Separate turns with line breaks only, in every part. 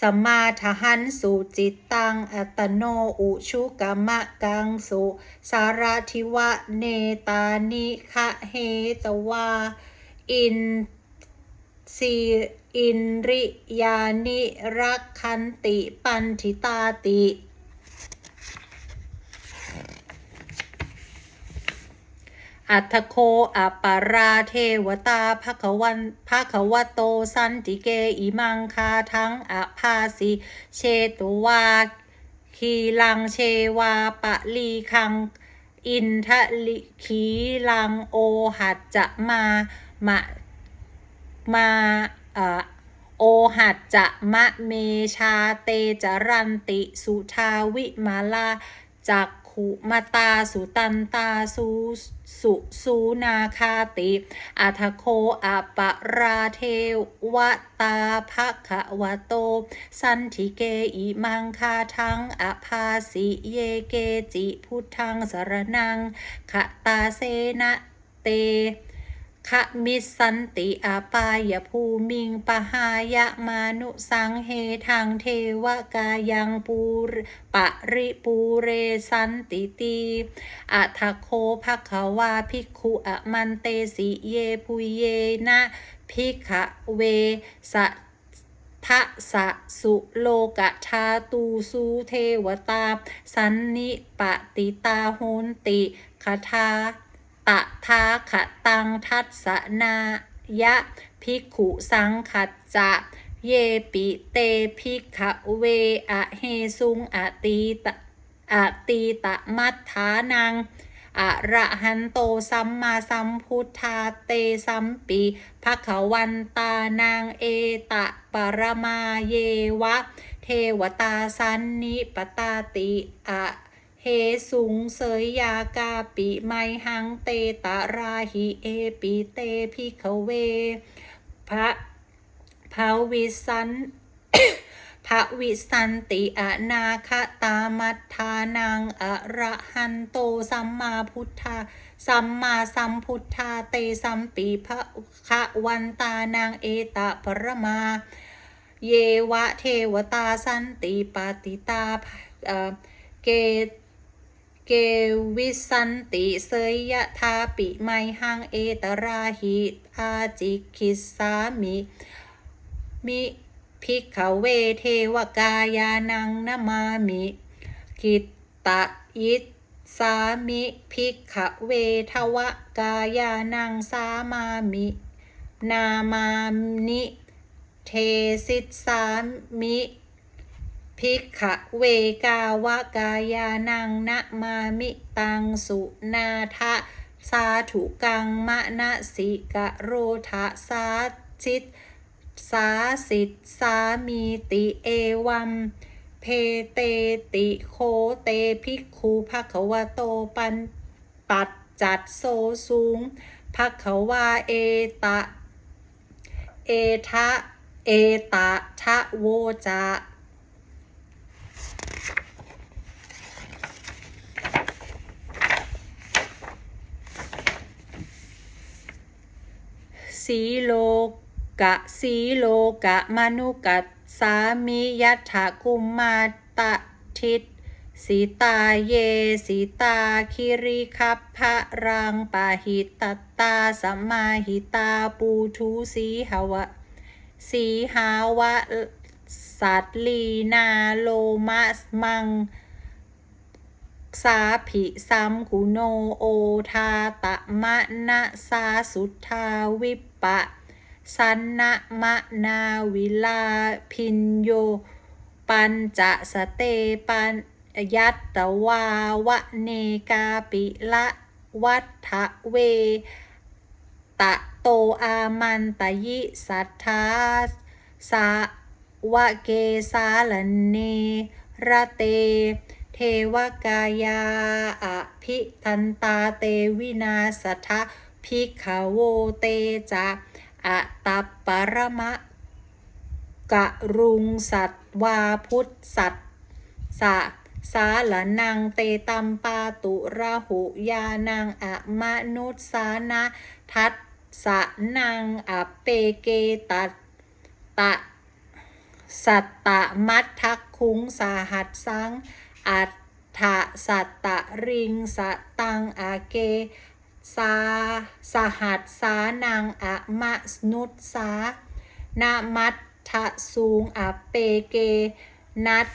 สมาทหันสุจิตตังอัตโนอุชุกมะกังสุ สาราธิวะเนตานิคะเฮตวา อินสีอินริยานิรักขันติปันธิตาติ อัตโคอัปปาราเทวตาภควันภควโตสันติเกอิมังคาทั้งอภาสิเชตุวาคีลังเชวาปะลีคัง อินทะลิขีลังโอหัจจะมามะมาเอ่อโอหัจจะมะเมชาเตจรันติสุทาวิมาลาจัก ขุมตาสุตันตาสุสุสูนาคาติอัทโคอัปราเทวตาภะคะวะโต สันทิเกอิมังคาทังอภาสิเยเกจิพุทธังสรนังขตาเสนะเต คะมิสันติอาปายภูมิงปหายะมานุสังเฮทางเทวกายังปูรปะริปูเรสันติตีอัทโคภควาภิกขุอมันเตสิเยปุเยนะภิกขเวสะทะสะสุโลกะชาตูสูเทวตา สันนิปติตาโหนติคาทา ตะทาขะตังทัสสนายะภิกขุสังขัจะเยปิเตภิกขเวอะเฮซุงอะตีตะอะตีตะมัทธานังอะระหันโตสัมมาสัมพุทธาเตสัมปีภควันตานางเอตะปรมาเยวะ เทวตาสันนิปตาติอะ เฮสุงเสยยากาปิไมหังเตตะราหิเอปิเตพิขเว พระภาวิสันพระวิสันติอนาคตามัทธานังอระหันโตสัมมาพุทธาสัมมาสัมพุทธาเตสัมปีพระคะวันตานางเอตะปรมา เยวะเทวตาสันติปาติตาเอ่อเก เกวิสันติเสยยะทาปิไมหังเอตราหิอาจิคิสามิมิภิกขเวเทวกายานังนามามิกิตตะยิตสามิภิกขเวทวกายานังสามามิ นามานิเทสิตสามิ ภิกขเวกาวกายานังนะมามิตังสุนาทะสาธุกังมะนะสิกะโรทะสาชิต สาสิทสามีติเอวัม เพเตติโคเตภิกขุภควโตปันปัจจัดโซสูงภควาเอตะ เอทะ เอตะทะโวจะ สีโลกะสีโลกะมนุกัสสามิยัตถกุมมาตะทิตสีตาเยสีตาคิริคัพพะรังปาหิตตตาสัมมาหิตาปูทุสีหวะ สีหาวะ สัตลีนาโลมัสมัง สาภิสัมกุโนโอทาตะมะนะสาสุทธาวิปปะ สันนะมะนาวิลาพินโย ปัญจะสเตปัญยัตตวาวะเนกาปิละวัฏเว ตะโตอามันตยิสัทธาสาวะเกสาลเนระเต เทวกายาอภิทันตาเตวินาสทะพิกขโวเตจะอะตัปปรมะกะรุงสัตวาพุทธสัตสะสาลนังเตตัมปาตุระหุยานังอะมนุษสานะทัตสะนังอะเปเกตัตตะสัตตะมัททักคุงสาหัสสัง อัฏฐสัตตะริงสตังอาเกสาสหัสสานังอะมะสนุตสานามัตทะสูงอะเปเก นัต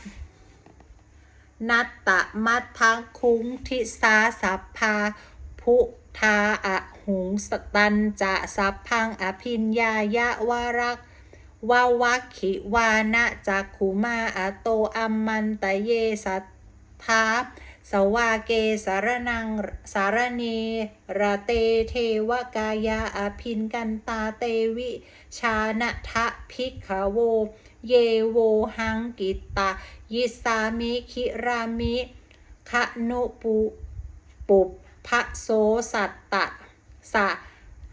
นัตตะมัททังคุงทิสาสัพพาพุทาอะหุงสตันจะสัพพังอภินญายะวารักวาวัคขิวานะจักขุมาอะโตอัมมันตะเยสัท ธาสวาเกสารนังสารเนระเตเทวกายาอภินกันตาเตวิชานะทะพิกขโว เยโวหังกิตตายิสามิคิรามิขนุปุปุปพะโสสัตตะสะ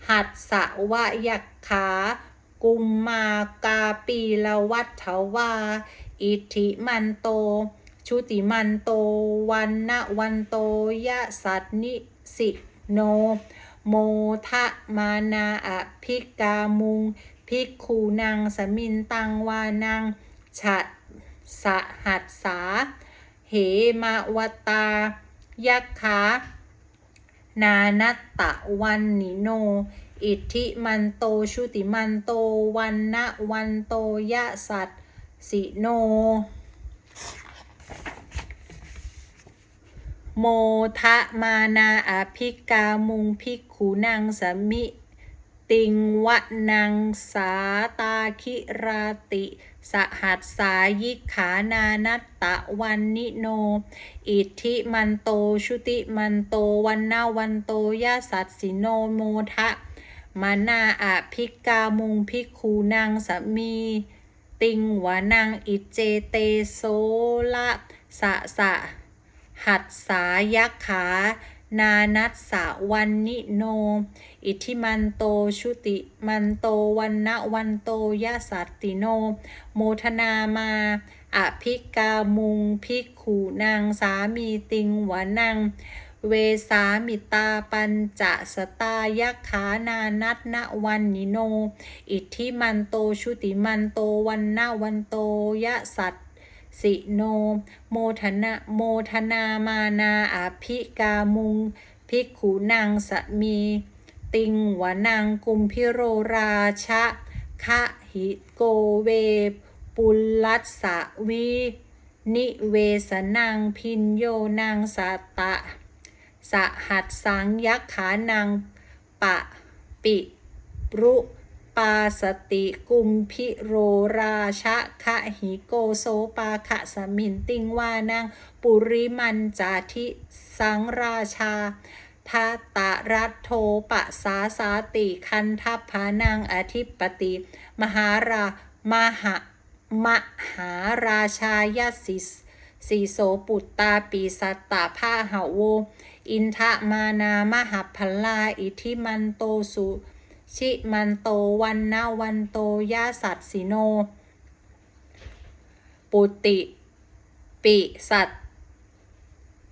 หัสสะวะยักขา กุมมากาปีละวัฏถวา อิทิมันโต ชุติมันโตวันนะวันโตยะสัตนิสิโน โมทะมานาอภิกามุง ภิกขูนางสมินตังวานังฉะสะหัสสา เหมาวตา ยักขานานตะวันนิโน อิทธิมันโตชุติมันโตวันนะวันโตยะสัตสิโน โมทะมานาอภิกามุงภิกขุนางสมิ ติงวะนางสาตาคิราติ สหัสสายิขานานัตตะวันนิโน อิทธิมันโตชุติมันโตวันนาวันโตยาสัตสิโนโมทะมานาอภิกามุงภิกขุนางสมีติงวานางอิเจเตโสละสะสะ หัดสายักขา นานัสสะวันนิโน อิทิมันโตชุติมันโตวันนะวันโตยะสัตติโน โมทนามาอภิกามุงภิกขูนางสามีติงหวานัง เวสามิตาปัญจะสตายักขานานัตนวันนิโน อิทธิมันโตชุติมันโตวันนะวันโตยะสัต สิโน โมทนาโมทนามานาอภิกามุง ภิกขุนางสมี ติงวานางกุมพิโรราชะคะหิโกเว ปุลลัสสะวินิเวสนังพินโยนางสัตะ สหัสสังยักขานางปะปิรุาสติกุมพิโรราชะคะหิโกโซปาคะสมินติงวานางปุริมันจาทิสังราชาทัตตะรัตโทปะสาสาติคันทัพพานางอธิปติ มหารามหามหาราชายสิสสีโสปุตตาปีสัตตาผ้าหาโว อินทะมานา มหพลา อิทิมันโตสุ ชิมันโตวันนาวันโตยาสัตสิโน ปุติ ปิสัต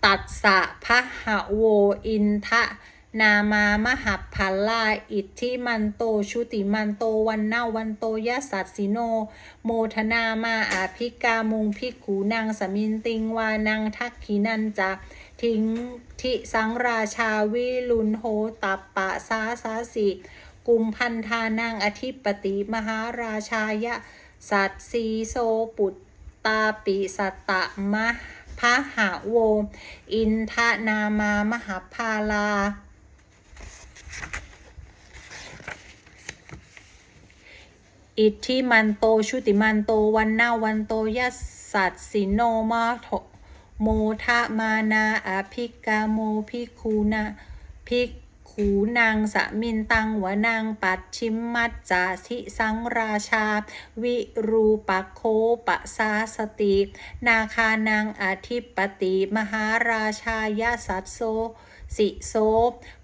ตัสสะพะหะโวอินทะนามามหัพพลาอิทธิมันโตชุติมันโตวันนาวันโตยะสัตสิโน โมทนามาอาภิกามุงภิกขูนางสมินติงวานางทักขินันจะทิ้งทิสังราชาวิลุนโหตัปปะสาสาสิ กุมพันธานางอธิปติมหาราชายะ สัตสีโซปุตตาปิสัตตะมะพะหาโว อินทนามามหาพาลาอิทธิมันโตชุติมันโตวันนาวันโตยัสสัตสิโนมาโมทะมานาอภิกาโมภิคูนาภิก ขูนางสมินตังวนางปัดชิมมัจจาทิสังราชา วิรูปโคปะสาสติ นาคานางอธิปติ มหาราชายาสัตโซสิโซ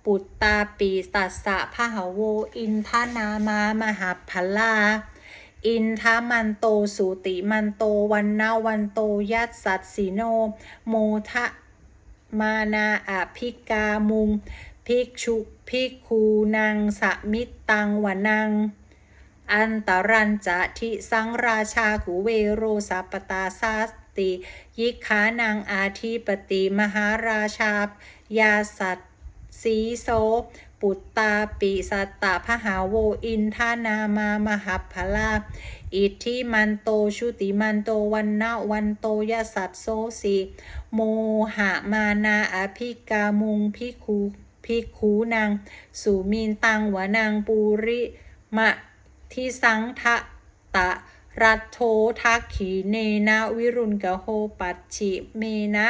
ปุตตาปีตัสสะพหโว อินทนามามหาพลาอินทามันโตสุติมันโตวันนาวันโตยัสสัตสิโน โมทะมานาอภิกามุง ภิกษุภิกขูนางสมิตตังวนัง อันตรัญจะทิสังราชากุเวโรสัปตาสาสติยิกขานังอาทิปติมหาราชายาสัตสีโสปุตตาปิสัตตาพหาโวอินทานามามหัพลาอิทธิมันโตชุติมันโตวันนะวันโตยสัตโซสีโมหะมานาอภิกามุงพิคู พิกคูนางสุมินตังวานางปูริมะทิสังทะตะรัตโททักขีเนนะวิรุณกะโหปัจฉิเมนะ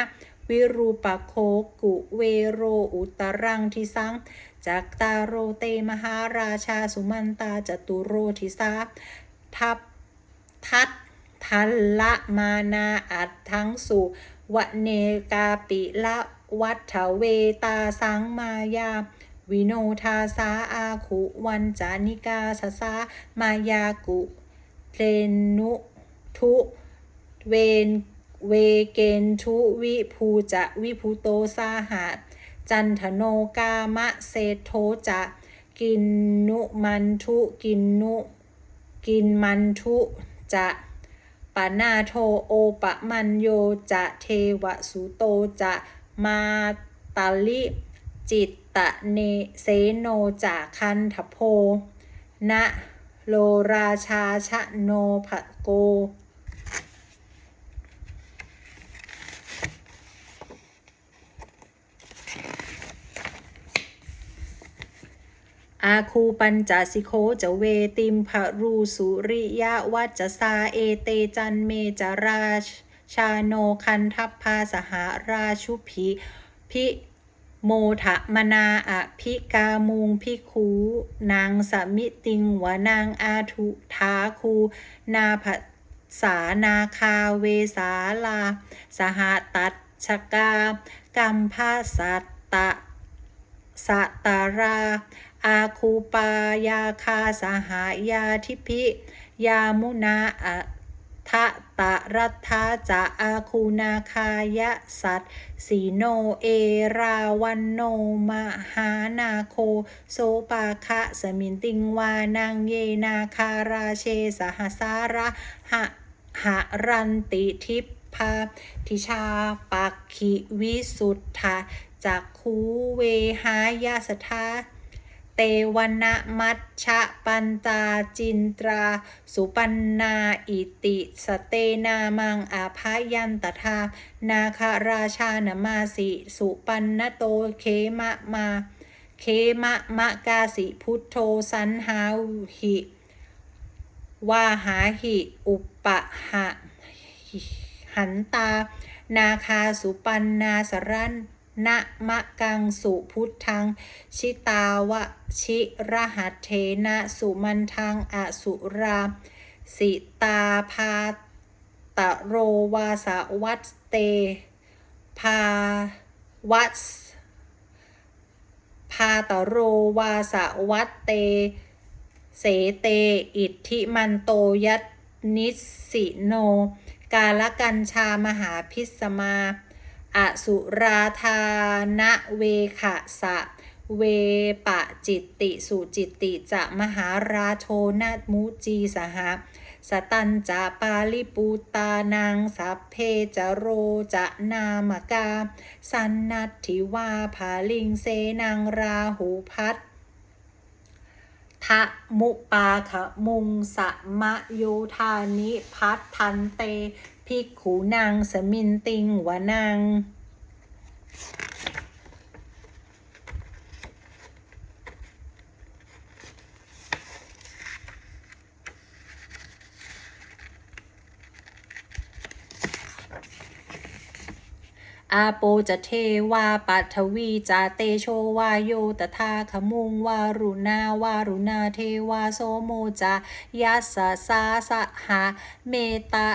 วิรูปโคกุเวโรอุตรังทิสังจักตาโรเตมหาราชาสุมันตาจตุโรทิสาทัพทัตทัลละมานาอัดทั้งสุวเนกาปิละ วัฏเวตาสังมายา วิโนทาสาอาคุวันจานิกาสสามายากุเพลนุทุเวนเวเกนทุวิภูจะวิภูโตสาหะจันทโนกามะเศธโทจะกินนุมันทุกินนุกินมันทุจะปนาโทโอปะมันโยจะเทวสุโตจะ มาตาลิ จิตตะเนเสโนจาคันทโพนะโลราชาชะโนภะโก อาคูปัญจสิโคจะเวติมภรูสุริยะวัจจสาเอเตจันเมจาราช ชาโนคันทัพพาสหาราชุพีพิโมทะมนาอภิกามุงพิคู นางสมิติงวานางอาทุทาคู นาภสานาคาเวสาลา สหตัดชกา กัมภาสัตตะสตตารา อาคูปายาคาสหายาทิพิ ยามุนาอะ ทะตะรัฐาจะอาคูนาคายะสัตสีโนเอราวันโนมหานาโค โซปาคะสมินติงวานางเยนาคาราเชสหสาระหะหะรันติทิพพาทิชาปักขิวิสุทธาจักคูเวหายาสทา เตวนะมัชชะปัญจาจินตรา สุปันนาอิติสเตนามังอาภายันตถานาคาราชานมาสิ สุปันนโตเคมะมา เคมะมะกาสิพุทโธสันหาหิวาหาหิอุปปะหะหันตา นาคาสุปันนาสรัน นะมะกังสุพุทธัง ชิตาวะชิรหัสเทนะสุมันทังอสุรา สิตาพาตะโรวาสวัตเต พาวัสพาตะโรวาสวัตเต เสเต อิทธิมันโตยัตนิสสิโน กาลกัญชามหาพิสมา อสุราธานะเวขะสะ เวปะจิตติสุจิตติจะมหาราโทนามุจีสหะสตันจะปาลิปูตานังสัพเพจะโรจะนามกา สันนัตถิวาภาลิงเสนังราหูพัททะมุปาขะมุงสะมะโยธานิพัททันเต ภิกขุนางสมินติงวานางอาโปจะเทวาปัทวีจาเตโชวาโยตถาขมุงวารุณาวารุณาเทวาโสโมจายัสสาสหาเมตะ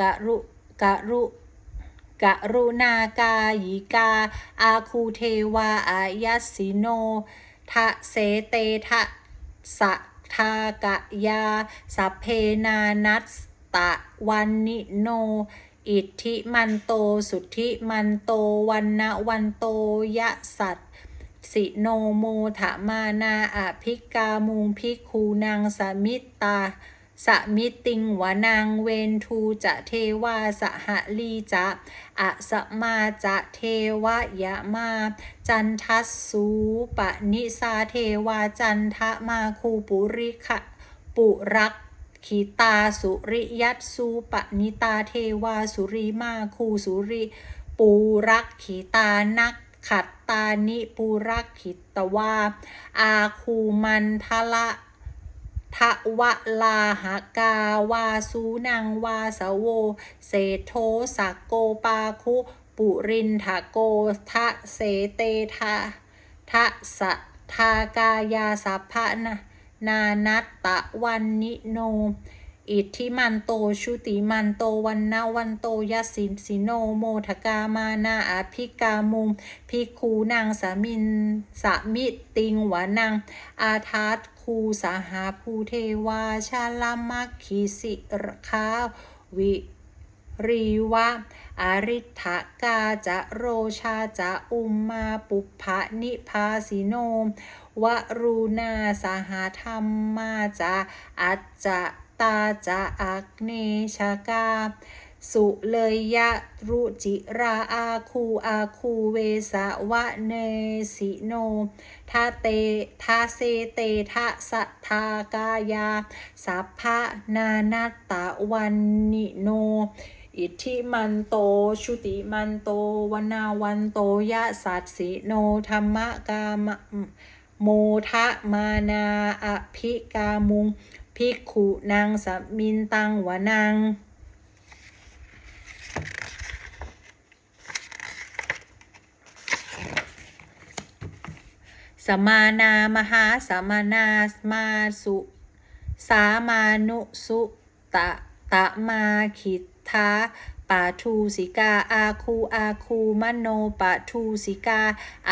กะรุกะรุกะรุณากายิกา อาคูเทวาอายัสิโนทะเสเตทะสะทากะยาสัพเพนานัสตะวันนิโน อิทธิมันโตสุทธิมันโตวันนะวันโตยะสัตสิโนโมทมานาอภิกามุงพิกคูนางสมิตา สมิติงวานางเวนทูจะเทวาสหลีจะอะสมาจะเทวะยะมา จันทัสสูปนิสาเทวาจันทะมาคูปุริขะปุรักขีตาสุริยัตสูปนิตาเทวาสุริมาคูสุริปูรักขีตานักขัดตานิปูรักขิตวาอาคูมันทละ ทะวะลาหกาวาสูนังวาสโว เศโทสักโกปาคุ ปุรินทะโกทะเสเตทะทะสะทากายาสัพพะนะนานัตตะวันนิโน อิทธิมันโตชุติมันโตวันนาวันโตยสินสิโนโมทกามานาอภิกามุงพิคูนางสามินสามิติงวานังอาทัตคููสหาภูเทวาชาลามัคคิสิรคาวิรีวะอริทกาจะโรชาจะอุมมาปุพะนิพาสิโนวรุณาสหธรรมมาจะอัจจะตาจะอักเนชกา สุเลยยะรุจิราอาคูอาคูเวสะวะเนสิโนทาเตทาเซเตทะสัทากายา สัพพะนานาตะวันนิโน อิทิมันโต ชุติมันโตวนาวันโตยะสัตสิโนธรรมกามะโมทะมานาอภิกามุง ภิกขุนางสมินตังวนาง มานามหาสมนามาสุ สามานุสุตะตะมาขิทาปาทูสิกาอาคูอาคูมโนปาทูสิกา